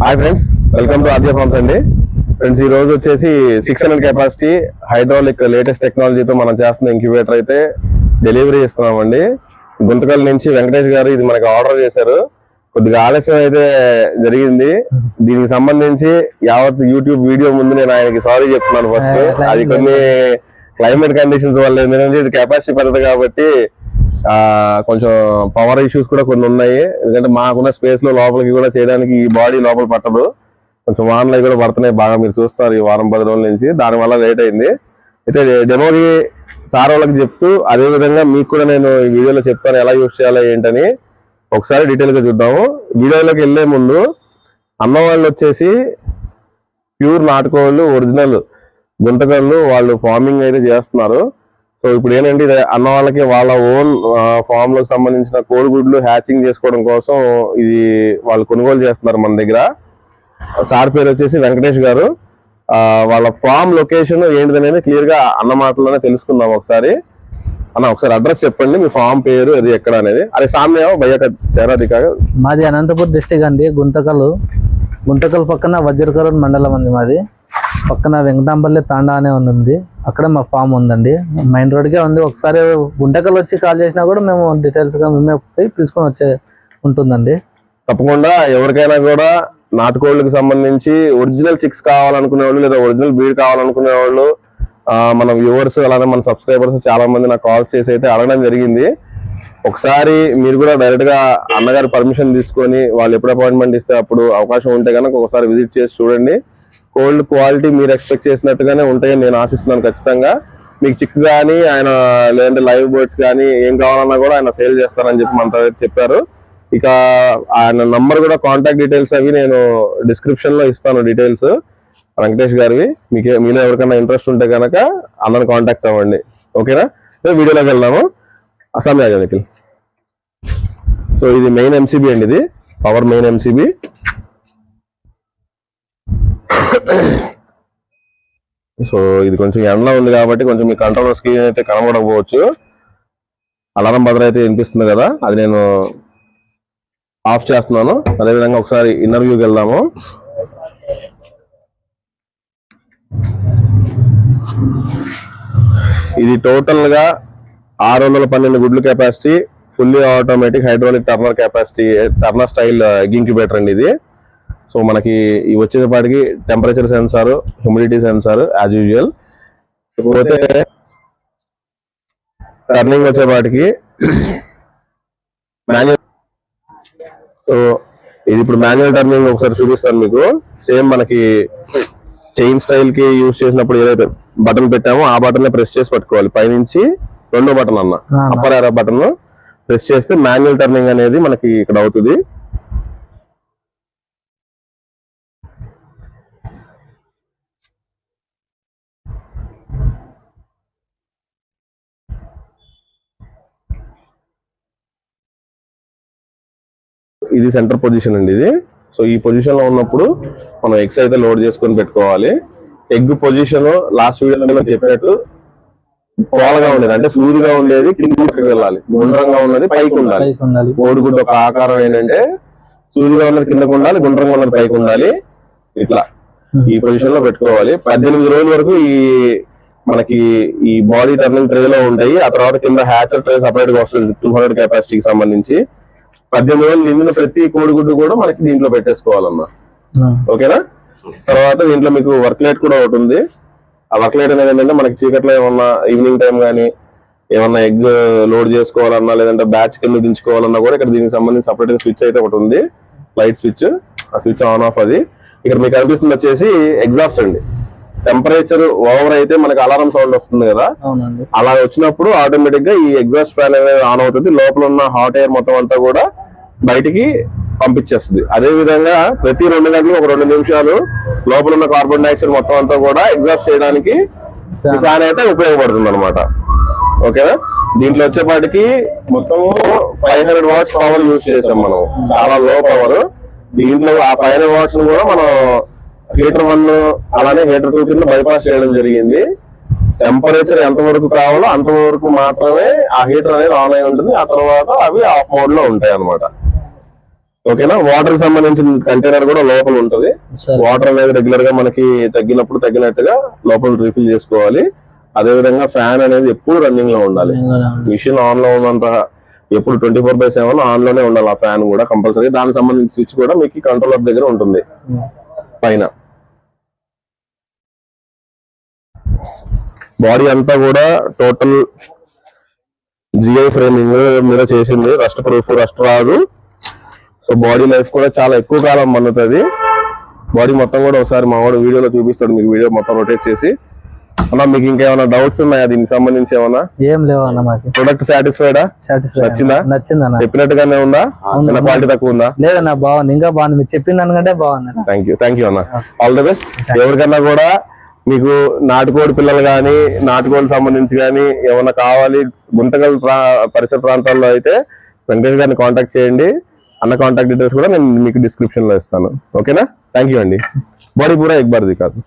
Hi friends welcome to Aadya farms అండి. Friends ఈ రోజు వచ్చేసి six hundred capacity hydraulic latest టెక్నాలజీతో మనం చేస్తున్న ఇంక్యుబేటర్ అయితే డెలివరీ ఇస్తున్నామండి గుంతకల్ నుంచి వెంకటేష్ గారు ఇది మనకి ఆర్డర్ చేశారు. కొద్దిగా ఆలస్యం అయితే జరిగింది. దీనికి సంబంధించి యావత్ యూట్యూబ్ వీడియో ముందు నేను ఆయనకి సారీ చెప్తున్నాను ఫస్ట్ అది కొన్ని క్లైమేట్ కండిషన్స్ వల్ల ఎందుకంటే ఇది కెపాసిటీ పెద్దది కాబట్టి కొంచెం పవర్ ఇష్యూస్ కూడా కొన్ని ఉన్నాయి. ఎందుకంటే మాకున్న స్పేస్లో లోపలికి కూడా చేయడానికి ఈ బాడీ లోపల పట్టదు. కొంచెం వానలు కూడా పడుతున్నాయి బాగా. మీరు చూస్తున్నారు ఈ వారం పది రోజుల నుంచి. దాని వల్ల లేట్ అయింది. అయితే డెమోకి సార్ వాళ్ళకి చెప్తూ అదేవిధంగా మీకు కూడా నేను ఈ వీడియోలో చెప్తాను ఎలా యూస్ చేయాలి ఏంటని ఒకసారి డీటెయిల్గా చూద్దాము. వీడియోలోకి వెళ్ళే ముందు అమ్మ వాళ్ళు వచ్చేసి ప్యూర్ నాటుకోళ్ళు ఒరిజినల్ గుంటకళ్ళు వాళ్ళు ఫార్మింగ్ అయితే చేస్తున్నారు. సో ఇప్పుడు ఏంటంటే ఇది అన్న వాళ్ళకి వాళ్ళ ఓన్ ఫామ్లకు సంబంధించిన కోడిగుడ్లు హ్యాచింగ్ చేసుకోవడం కోసం ఇది వాళ్ళు కొనుగోలు చేస్తున్నారు మన దగ్గర. సార్ పేరు వచ్చేసి వెంకటేష్ గారు. వాళ్ళ ఫామ్ లొకేషన్ ఏంటిదనేది క్లియర్గా అన్న మాటలోనే తెలుసుకుందాం ఒకసారి. అన్న ఒకసారి అడ్రస్ చెప్పండి మీ ఫామ్ పేరు అది ఎక్కడ అనేది. అరే సామ్య భయ్య మాది అనంతపురం డిస్టిక్ అండి గుంతకల్. గుంతకల్ పక్కన వజ్రకరూర్ మండలం అండి మాది. పక్కన వెంకటాంపల్లి తాండా అనే ఉంది. అక్కడ మా ఫామ్ ఉందండి. మెయిన్ రోడ్కే ఉంది. ఒకసారి గుంటకల్ వచ్చి కాల్ చేసినా కూడా మేము డీటెయిల్స్గా మేమే పోయి పిలుచుకొని వచ్చే ఉంటుందండి. తప్పకుండా ఎవరికైనా కూడా నాటుకోళ్ళకి సంబంధించి ఒరిజినల్ చిక్స్ కావాలనుకునే వాళ్ళు లేదా ఒరిజినల్ బీడ్ కావాలనుకునే వాళ్ళు మన వ్యూవర్స్ అలానే మన సబ్స్క్రైబర్స్ చాలా మంది నాకు కాల్స్ చేసి అయితే అడగడం జరిగింది. ఒకసారి మీరు కూడా డైరెక్ట్గా అన్నగారు పర్మిషన్ తీసుకొని వాళ్ళు ఎప్పుడు అపాయింట్మెంట్ ఇస్తే అప్పుడు అవకాశం ఉంటే కనుక ఒకసారి విజిట్ చేసి చూడండి. కోల్డ్ క్వాలిటీ మీరు ఎక్స్పెక్ట్ చేసినట్టుగానే ఉంటాయని నేను ఆశిస్తున్నాను ఖచ్చితంగా. మీకు చిక్ కానీ ఆయన లేదంటే లైవ్ బర్డ్స్ కానీ ఏం కావాలన్నా కూడా ఆయన సేల్ చేస్తారని చెప్పి మనతో చెప్పారు. ఇక ఆయన నంబర్ కూడా కాంటాక్ట్ డీటెయిల్స్ అవి నేను డిస్క్రిప్షన్లో ఇస్తాను డీటెయిల్స్. వెంకటేష్ గారివి మీకు మీలో ఎవరికైనా ఇంట్రెస్ట్ ఉంటే కనుక అందరిని కాంటాక్ట్ అవ్వండి. ఓకేనా? సో వీడియోలోకి వెళ్దాము. అస్సాం నిఖిల్. సో ఇది మెయిన్ ఎంసీబీ అండి ఇది. పవర్ మెయిన్ ఎంసీబీ సో ఇది కొంచెం ఎండ ఉంది కాబట్టి కొంచెం మీ కంట్రోల్ స్క్రీన్ అయితే కనబడకపోవచ్చు. అలారం బదర్ అయితే వినిపిస్తుంది కదా అది నేను ఆఫ్ చేస్తున్నాను. అదేవిధంగా ఒకసారి ఇంటర్వ్యూకి వెళ్దాము. ఇది టోటల్గా ఆరు వందల పన్నెండు గుడ్లు capacity fully automatic hydraulic turner capacity turner style incubator అండి ఇది. సో మనకి ఈ వచ్చేపాటికి temperature sensor humidity sensor as usual పోతే టర్నింగ్ వచ్చేపాటికి మాన్యువల్ సో ఇది ఇప్పుడు మాన్యువల్ టర్నింగ్ ఒకసారి చూపిస్తాను మీకు. సేమ్ మనకి చైన్ స్టైల్కి యూజ్ చేసినప్పుడు ఏదైతే బటన్ పెట్టామో ఆ బటన్ ప్రెస్ చేసి పట్టుకోవాలి. పైనుంచి రెండో బటన్ అన్న అప్పర్ ఏరో బటన్ ప్రెస్ చేస్తే మాన్యువల్ టర్నింగ్ అనేది మనకి ఇక్కడ అవుతుంది. ఇది సెంటర్ పొజిషన్ అండి ఇది. సో ఈ పొజిషన్లో ఉన్నప్పుడు మనం ఎగ్స్ అయితే లోడ్ చేసుకొని పెట్టుకోవాలి. ఎగ్ పొజిషన్ లాస్ట్ వీడియోలో నేను చెప్పినట్టు పోలగా ఉండేది. అంటే స్మూత్గా ఉండేది కిందకి వెళ్ళాలి. గుండ్రంగా ఉన్నది పైకి ఉండాలి. కోడిగుడ్డు ఒక ఆకారం ఏంటంటే సూదిగా ఉన్నది కిందకు ఉండాలి గుండ్రంగా ఉన్నది పైకి ఉండాలి. ఇట్లా. ఈ పొజిషన్లో పెట్టుకోవాలి. పద్దెనిమిది రోజుల వరకు ఈ మనకి ఈ బాడీ టర్నింగ్ ట్రే లో ఉంటాయి. ఆ తర్వాత కింద హ్యాచర్ ట్రే సపరేట్గా వస్తుంది. టూ హండ్రెడ్ కెపాసిటీకి సంబంధించి. పద్దెనిమిది రోజులు నిండిన ప్రతి కోడిగుడ్డు కూడా మనకి దీంట్లో పెట్టేసుకోవాలమ్మా ఆ, ఓకేనా? తర్వాత దీంట్లో మీకు వర్క్ లైట్ కూడా ఒకటి ఉంది. ఆ వర్క్ లైట్ అనేది ఏంటంటే మనకి చీకట్లో ఏమన్నా ఈవినింగ్ టైం కానీ ఏమన్నా ఎగ్ లోడ్ చేసుకోవాలన్నా లేదంటే బ్యాచ్ కింద దించుకోవాలన్నా కూడా ఇక్కడ దీనికి సంబంధించి సపరేట్ స్విచ్ అయితే ఒకటి ఉంది. Light switch. ఆ స్విచ్ ఆన్ ఆఫ్ అది. ఇక్కడ మీకు కనిపిస్తుంది వచ్చేసి ఎగ్జాస్ట్ అండి. టెంపరేచర్ ఓవర్ అయితే మనకి అలారం సౌండ్ వస్తుంది కదా. అలా వచ్చినప్పుడు ఆటోమేటిక్గా ఈ ఎగ్జాస్ట్ ఫ్యాన్ అనేది ఆన్ అవుతుంది. లోపల ఉన్న హాట్ ఎయిర్ మొత్తం అంతా కూడా బయటికి పంపించేస్తుంది. అదే విధంగా ప్రతి రెండు గంటలు ఒక రెండు నిమిషాలు లోపల ఉన్న కార్బన్ డైఆక్సైడ్ మొత్తం అంతా కూడా ఎగ్జాస్ట్ చేయడానికి ఫ్యాన్ అయితే ఉపయోగపడుతుంది అనమాట ఓకేనా? దీంట్లో వచ్చేపాటికి మొత్తం five hundred watts power use చేసాం మనం చాలా లో పవర్ దీంట్లో ఆ ఫైవ్ హండ్రెడ్ వాట్స్ కూడా మనం హీటర్ వన్ అలానే హీటర్ టూ కింద బైపాస్ చేయడం జరిగింది. టెంపరేచర్ ఎంత వరకు కావాలో అంతవరకు మాత్రమే ఆ హీటర్ అనేది ఆన్ అయి ఉంటుంది. ఆ తర్వాత అవి ఆఫ్ మోడ్లో ఉంటాయి అన్నమాట ఓకేనా? వాటర్ సంబంధించిన కంటైనర్ కూడా లోపల ఉంటది. వాటర్ అనేది రెగ్యులర్గా మనకి తగ్గినప్పుడు తగ్గినట్టుగా లోపల రీఫిల్ చేసుకోవాలి. అదే విధంగా ఫ్యాన్ అనేది ఎప్పుడు రన్నింగ్లో ఉండాలి. మిషన్ ఆన్లో ఉన్నంత ఎప్పుడు ట్వంటీ ఫోర్ బై సెవెన్ ఆన్లోనే ఉండాలి ఆ ఫ్యాన్ కూడా కంపల్సరీ దానికి సంబంధించిన స్విచ్ కూడా మీకు కంట్రోలర్ దగ్గర ఉంటుంది. పైన. బాడీ అంతా కూడా టోటల్ జిఐ ఫ్రేమింగ్ మీద చేసింది. రస్ట్ ప్రూఫ్ రస్ట్ రాదు. సో బాడీ లైఫ్ కూడా చాలా ఎక్కువ కాలం మన్నుతుంది. బాడీ మొత్తం కూడా ఒకసారి మా వాడు వీడియోలో చూపిస్తాడు మీకు వీడియో మొత్తం రొటేట్ చేసి. అన్న మీకు ఇంకేమైనా డౌట్స్ ఉన్నాయా? దీనికి సంబంధించి ఏమైనా ఏం లేవు అన్న మాకు. ప్రొడక్ట్ సాటిస్ఫైడా సాటిస్ఫై నచ్చిందా? నచ్చిందన్న. చెప్పినట్టుగానే ఉందా. చిన్న క్వాలిటీ తక్కువ ఉందా? లేదన్న బాగుంది. ఇంకా బాగుంది. మీరు చెప్పిన దానికంటే బాగుంది థ్యాంక్ యూ థ్యాంక్ యూ అన్న. ఆల్ ద బెస్ట్ ఎవరికన్నా కూడా మీకు నాటుకోడి పిల్లలు కానీ నాటుకోడి సంబంధించి కానీ ఏమన్నా కావాలి గుంతకల్ ప్రా పరిసర ప్రాంతాల్లో అయితే వెంకటేష్ గారిని కాంటాక్ట్ చేయండి. అన్న కాంటాక్ట్ డీటెయిల్స్ కూడా నేను మీకు డిస్క్రిప్షన్లో ఇస్తాను. ఓకేనా? థ్యాంక్ యూ అండి. బాడీ పూరా ఎగ్బార్ది కాదు.